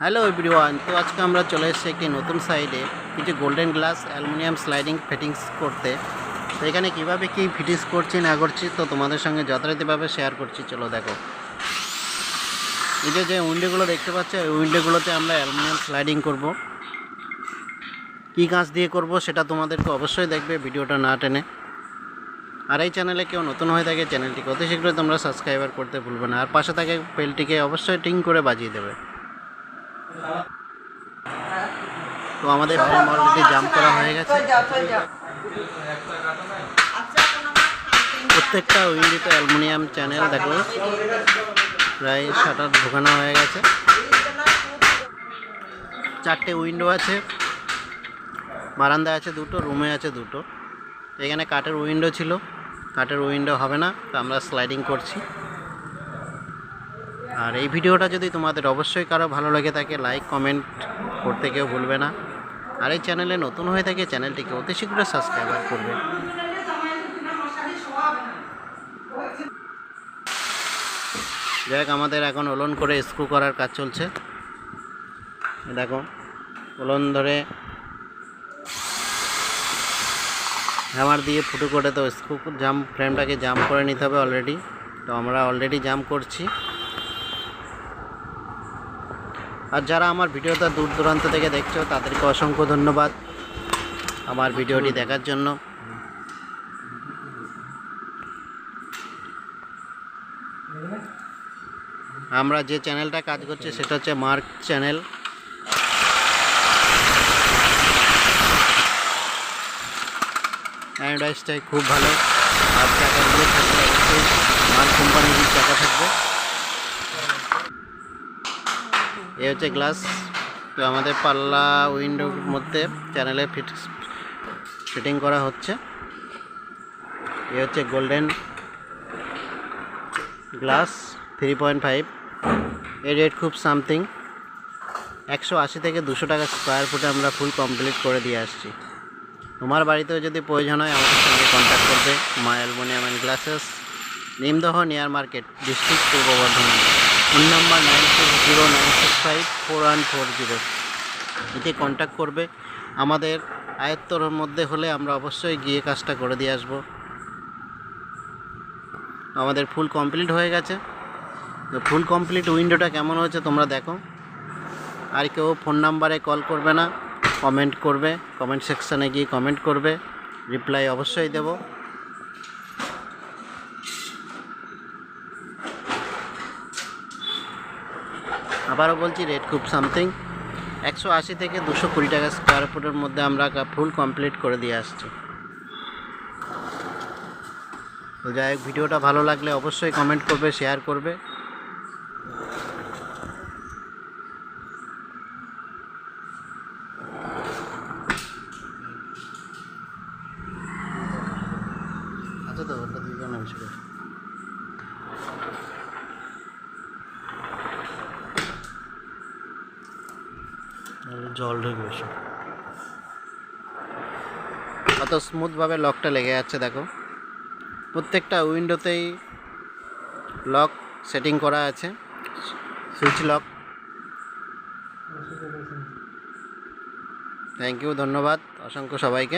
Hello everyone, তো আজকে আমরা চলে এসেছি একটি নতুন সাইডে কিছু golden glass aluminium sliding fittings করতে। তো এখানে কীভাবে কী ফিটিংস করছি, না করছি, তো তোমাদের সঙ্গে যথারীতিভাবে শেয়ার করছি, চলো দেখো। এই যে উইন্ডোগুলো দেখতে পাচ্ছ ওই উইন্ডোগুলোতে আমরা অ্যালুমিনিয়াম স্লাইডিং করব। কী কাজ দিয়ে করব, সেটা তোমাদেরকে অবশ্যই দেখবে ভিডিওটা না টেনে। আর এই চ্যানেলে কেউ নতুন হয়ে থাকে চ্যানেলটিকে অতি শীঘ্রই তোমরা সাবস্ক্রাইবার করতে ভুলবে না। আর পাশে থাকে বেলটিকে অবশ্যই টিং করে বাজিয়ে দেবে। তো আমাদের ফ্রেম অলরেডি জাম্প করা হয়ে গেছে প্রত্যেকটা উইন্ডোতে অ্যালুমিনিয়াম চ্যানেল দেখো। প্রায় শাটার ঢোকানো হয়ে গেছে। চারটে উইন্ডো আছে। বারান্দা আছে দুটো রুমে আছে দুটো। এখানে কাঠের উইন্ডো ছিল। কাঠের উইন্ডো হবে না তো আমরা স্লাইডিং করছি। আর এই ভিডিওটা যদি তোমাদের অবশ্যই কারও ভালো লাগে থাকে লাইক কমেন্ট করতে কেউ ভুলবে না। আর এই চ্যানেলে নতুন হয়ে থাকে, চ্যানেলটিকে অতি শীঘ্র সাবস্ক্রাইবার করবে। যাই আমাদের এখন ওলন করে স্ক্রু করার কাজ চলছে। দেখো, ওলন ধরে হ্যামার দিয়ে ফুটো করে তো স্ক্রু জাম ফ্রেমটাকে জাম করে নিতে হবে অলরেডি তো আমরা অলরেডি জাম করছি। আর যারা আমার ভিডিওটা দূর দূরান্ত থেকে দেখছ, তাদেরকে অসংখ্য ধন্যবাদ আমার ভিডিওটি দেখার জন্য। আমরা যে চ্যানেলটা কাজ করছি, সেটা হচ্ছে মার্ক চ্যানেল। অ্যান্ড্রয়েডটাই খুব ভালো। আর এ হচ্ছে গ্লাস তো আমাদের পাল্লা উইন্ডোর মধ্যে চ্যানেলে ফিট ফিটিং করা হচ্ছে। এ হচ্ছে golden glass three point five এর রেট খুব সামথিং একশো আশি থেকে দুশো টাকা স্কোয়ার ফুটে আমরা ফুল কমপ্লিট করে দিয়ে আসছি। তোমার বাড়িতেও যদি প্রয়োজন হয়, আমাদের সঙ্গে কন্ট্যাক্ট করবে। Maa aluminium and glasses Nimdaha near market district Purba Bardhaman. Phone number nine six zero nine six five four one four zero. এতে কন্ট্যাক্ট করবে। আমাদের আয়ত্তর মধ্যে হলে আমরা অবশ্যই গিয়ে কাজটা করে দিয়ে আসব। আমাদের ফুল কমপ্লিট হয়ে গেছে। তো ফুল কমপ্লিট উইন্ডোটা কেমন হয়েছে তোমরা দেখো। আর কেউ ফোন নাম্বারে কল করবে না। কমেন্ট করবে। কমেন্ট সেকশানে গিয়ে কমেন্ট করবে। রিপ্লাই অবশ্যই দেব। আবারও বলছি রেট খুব সামথিং একশো আশি থেকে দুশো কুড়ি টাকা স্কোয়ার ফুটের মধ্যে আমরা ফুল কমপ্লিট করে দিয়ে আসছি। তো যাই হোক, ভিডিওটা ভালো লাগলে অবশ্যই কমেন্ট করবে শেয়ার করবে। আচ্ছা তো, ওটা জল ঢুকবে সব। কত স্মুথভাবে লকটা লেগে যাচ্ছে দেখো। প্রত্যেকটা উইন্ডোতেই লক সেটিং করা আছে, সুইচ লক। থ্যাংক ইউ ধন্যবাদ, অসংখ্য সবাইকে।